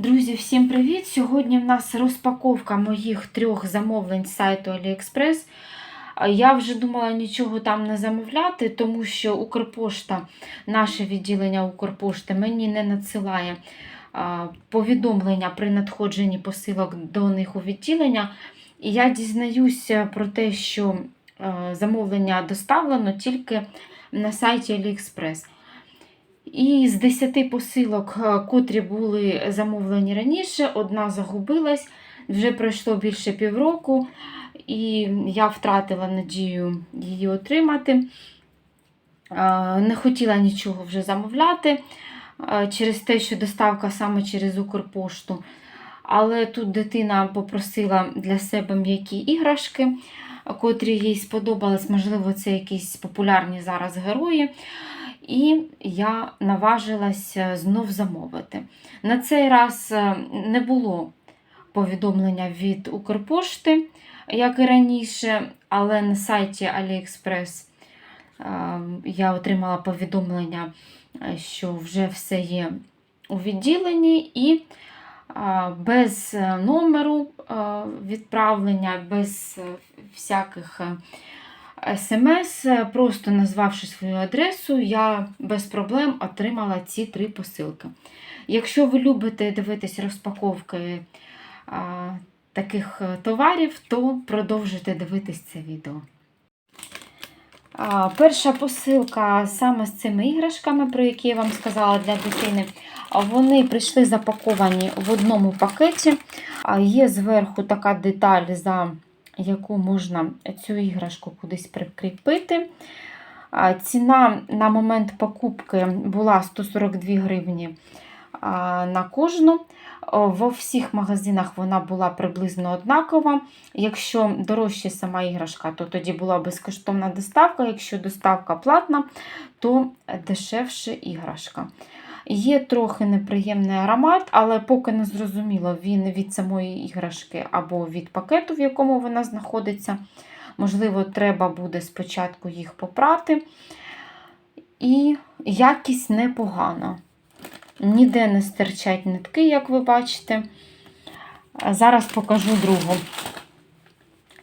Друзі, всім привіт! Сьогодні в нас розпаковка моїх трьох замовлень з сайту AliExpress. Я вже думала нічого там не замовляти, тому що Укрпошта, наше відділення Укрпошти, мені не надсилає повідомлення при надходженні посилок до них у відділення. І я дізнаюся про те, що замовлення доставлено тільки на сайті AliExpress. І з 10 посилок, е, котрі були замовлені раніше, одна загубилась. Вже пройшло більше півроку, і я втратила надію її отримати. Е, Не хотіла нічого вже замовляти е, через те, що доставка саме через Укрпошту. Але тут дитина попросила для себе м'які іграшки, котрі їй сподобались. Можливо, це якісь популярні зараз герої. І я наважилася знов замовити. На цей раз е, не було повідомлення від Укрпошти, як і раніше, але на сайті AliExpress е, я отримала повідомлення, е, що вже все є у відділенні, і е, без е, номеру е, відправлення, без е, всяких. смс, просто назвавши свою адресу, я без проблем отримала ці три посилки. Якщо ви любите дивитись розпаковки таких товарів, то продовжуйте дивитись це відео. Перша посилка саме з цими іграшками, про які я вам сказала для дитини. Вони прийшли запаковані в одному пакеті. Є зверху така деталь за яку можна цю іграшку кудись прикріпити. Ціна на момент покупки була 142 гривні на кожну. Во всіх магазинах вона була приблизно однакова. Якщо дорожча сама іграшка, то тоді була безкоштовна доставка. Якщо доставка платна, то дешевше іграшка. Є трохи неприємний аромат, але поки не зрозуміло, він від самої іграшки або від пакету, в якому вона знаходиться. Можливо, треба буде спочатку їх попрати. І якість непогана. Ніде не стирчать нитки, як ви бачите. Зараз покажу другу.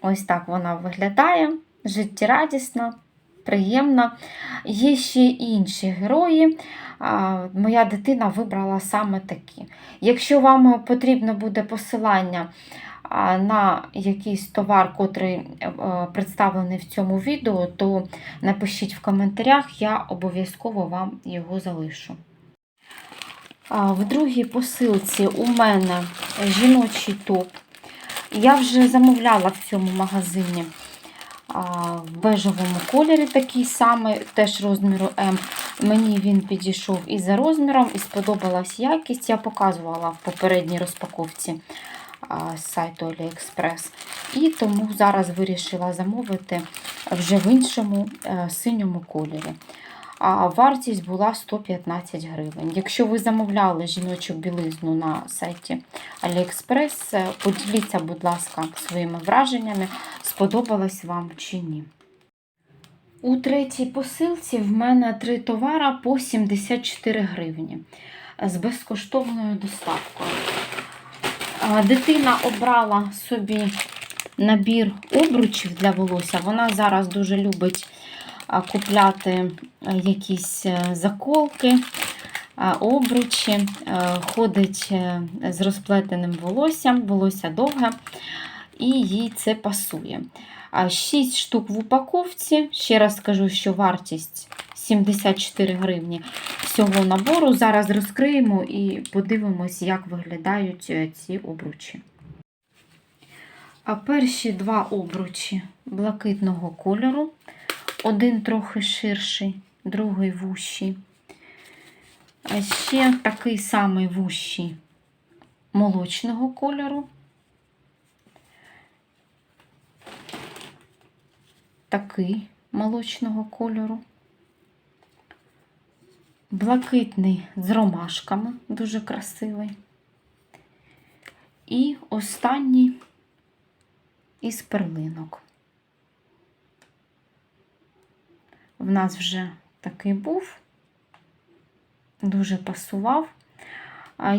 Ось так вона виглядає. Життєрадісна, приємна. Є ще інші герої. Моя дитина вибрала саме такі. Якщо вам потрібно буде посилання на якийсь товар, котрий е, представлений в цьому відео, то напишіть в коментарях, я обов'язково вам його залишу. В другій посилці у мене жіночий топ. Я вже замовляла в цьому магазині в бежевому кольорі такий самий, теж розміру М. Мені він підійшов і за розміром, і сподобалась якість. Я показувала в попередній розпаковці з сайту AliExpress. І тому зараз вирішила замовити вже в іншому е, синьому кольорі. А вартість була 115 гривень. Якщо ви замовляли жіночу білизну на сайті AliExpress, е, поділіться, будь ласка, своїми враженнями, сподобалось вам чи ні. У третій посилці в мене три товара по 74 гривні з безкоштовною доставкою. Дитина обрала собі набір обручів для волосся. Вона зараз дуже любить купляти якісь е, заколки, обручі, е, ходить е, з розплетеним волоссям, волосся довге, і їй це пасує. 6 штук в упаковці. Ще раз скажу, що вартість 74 гривні всього набору. Зараз розкриємо і подивимось, як виглядають е, ці обручі. А перші два обручі блакитного кольору. Один трохи ширший, другий вущий. А ще такий самий вущий молочного кольору. такий молочного кольору. Блакитний з ромашками, дуже красивий. І останній із перлинок. В нас вже такий був, дуже пасував.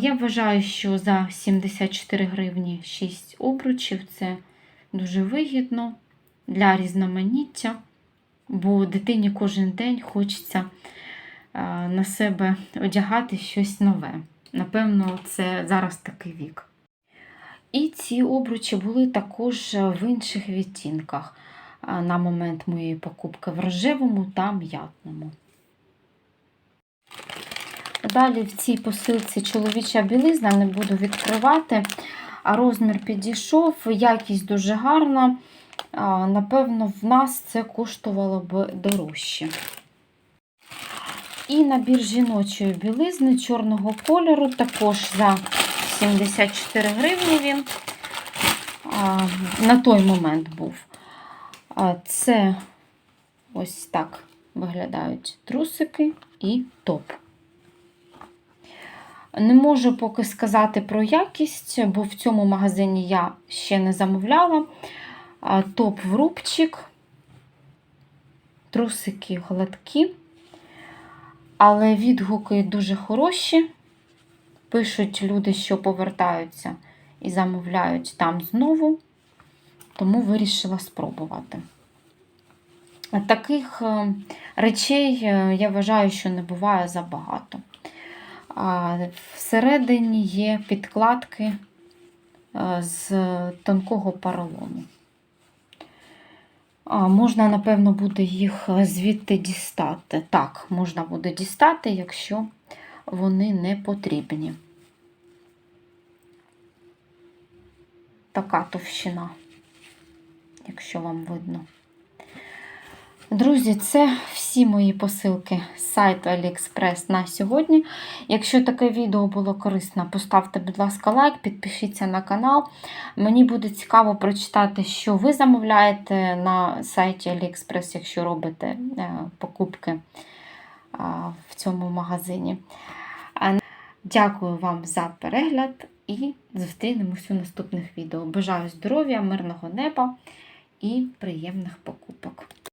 Я вважаю, що за 74 гривні 6 обручів це дуже вигідно для різноманіття, бо дитині кожен день хочеться на себе одягати щось нове. Напевно, це зараз такий вік. І ці обручі були також в інших відтінках на момент моєї покупки в рожевому та м'ятному. Далі в цій посилці чоловіча білизна не буду відкривати, а розмір підійшов, якість дуже гарна. Напевно, в нас це коштувало б дорожче. І набір жіночої білизни чорного кольору, також за 74 гривні він на той момент був. Це ось так виглядають трусики і топ. Не можу поки сказати про якість, бо в цьому магазині я ще не замовляла. Топ в рубчик, трусики гладкі, але відгуки дуже хороші. Пишуть люди, що повертаються і замовляють там знову, тому вирішила спробувати. Таких е, речей е, я вважаю, що не буває забагато. Всередині є підкладки е, з тонкого поролону. Можна, напевно, буде їх звідти дістати. Так, можна буде дістати, якщо вони не потрібні. Така товщина, якщо вам видно. Друзі, це всі мої посилки з сайту AliExpress на сьогодні. Якщо таке відео було корисно, поставте, будь ласка, лайк, підпишіться на канал. Мені буде цікаво прочитати, що ви замовляєте на сайті AliExpress, якщо робите е, покупки в цьому магазині. Дякую вам за перегляд і зустрінемось у наступних відео. Бажаю здоров'я, мирного неба і приємних покупок.